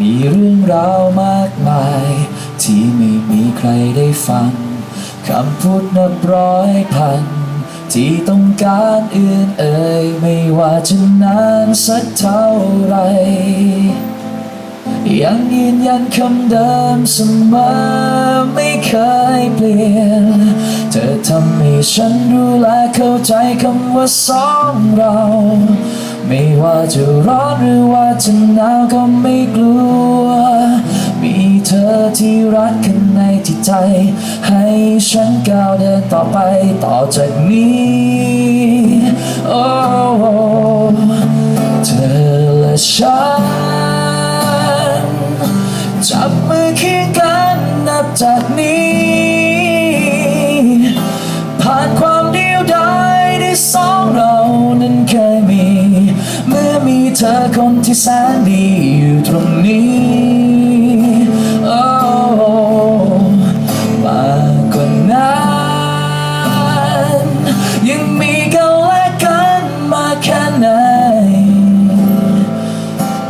มีเรื่องราวมากมาย ที่ไม่มีใครได้ฟังคำพูดนับร้อยพัน ที่ต้องการอื่นเอ่ยไม่ว่าจะนานสักเท่าไร ยังยืนยันคำเดิมเสมอไม่เคยเปลี่ยน เธอทำให้ฉันรู้และเข้าใจคำว่าสองเรา ไม่ว่าจะร้อนหรือว่าจะหนาวก็ไม่กลัว มีเธอที่รักข้างในที่ใจ ให้ฉันก้าวเดินต่อไปต่อจากนี้ โอ้เธอและฉัน จับมือเคียงกันนับจากนี้ ที่แสนดีอยู่ตรงนี้โอ้มากกว่านั้นยังมีกันและกันมาแค่ไหน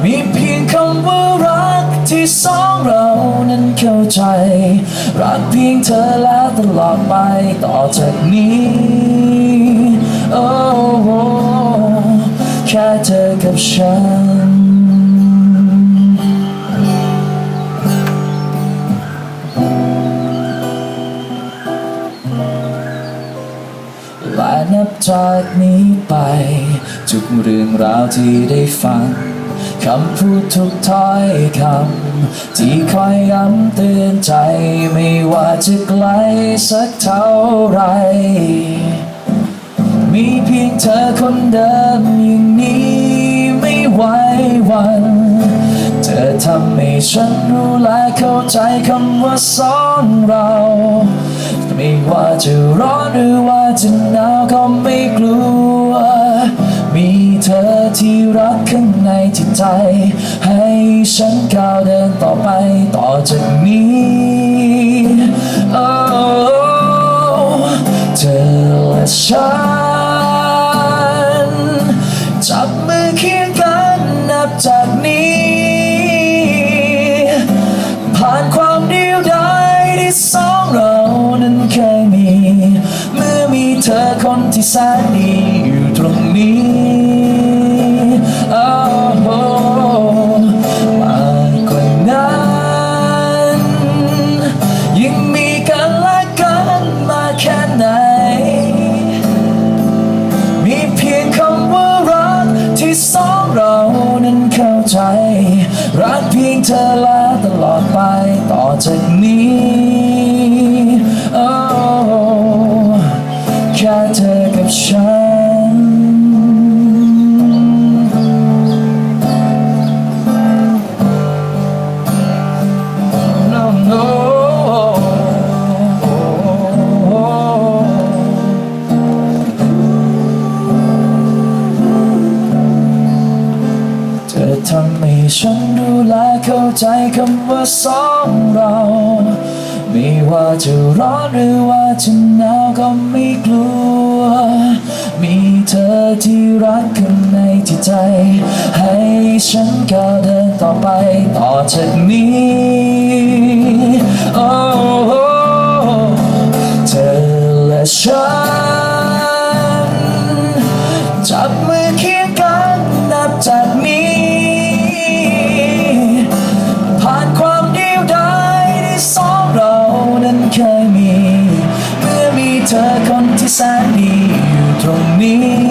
มีเพียงคำว่ารักที่สองเรานั้นเข้าใจ รักเพียงเธอและตลอดไปต่อจากนี้โอ้แค่เธอกับฉัน จากนี้ไป ทุกเรื่องราวที่ได้ฟังคำพูดทุกถ้อยคำที่คอยย้ำเตือนใจ ไม่ว่าจะไกลสักเท่าไร มีเพียงเธอคนเดิมอย่างนี้ไม่ไหววันเธอทำให้ฉันรู้และเข้าใจคำว่าสองเรา จะร้อนหรือว่าจะหนาวก็ไม่กลัว มีเธอที่รักข้างในจิตใจ ให้ฉันก้าวเดินต่อไปต่อจากนี้ oh เธอและฉัน ธอคนที่แสนดีอยู่ตรงนี้โอ้โหมากกว่านั้นยังมีกันและกันมาแค่ไหน มีเพียงคำว่ารักที่สองเรานั้นเข้าใจ รักเพียงเธอและตลอดไปต่อจากนี้ แค่เธอกับฉัน No, no. เธอทำให้ฉันรู้และเข้าใจคำว่าสองเรา ไม่ว่าจะร้อนหรือว่าจะหนาวก็ไม่กลัว มีเธอที่รักข้างในจิตใจ ให้ฉันก้าวเดินต่อไปต่อจากนี้โอ้เธอและฉัน แสนดีอยู่ตรงนี้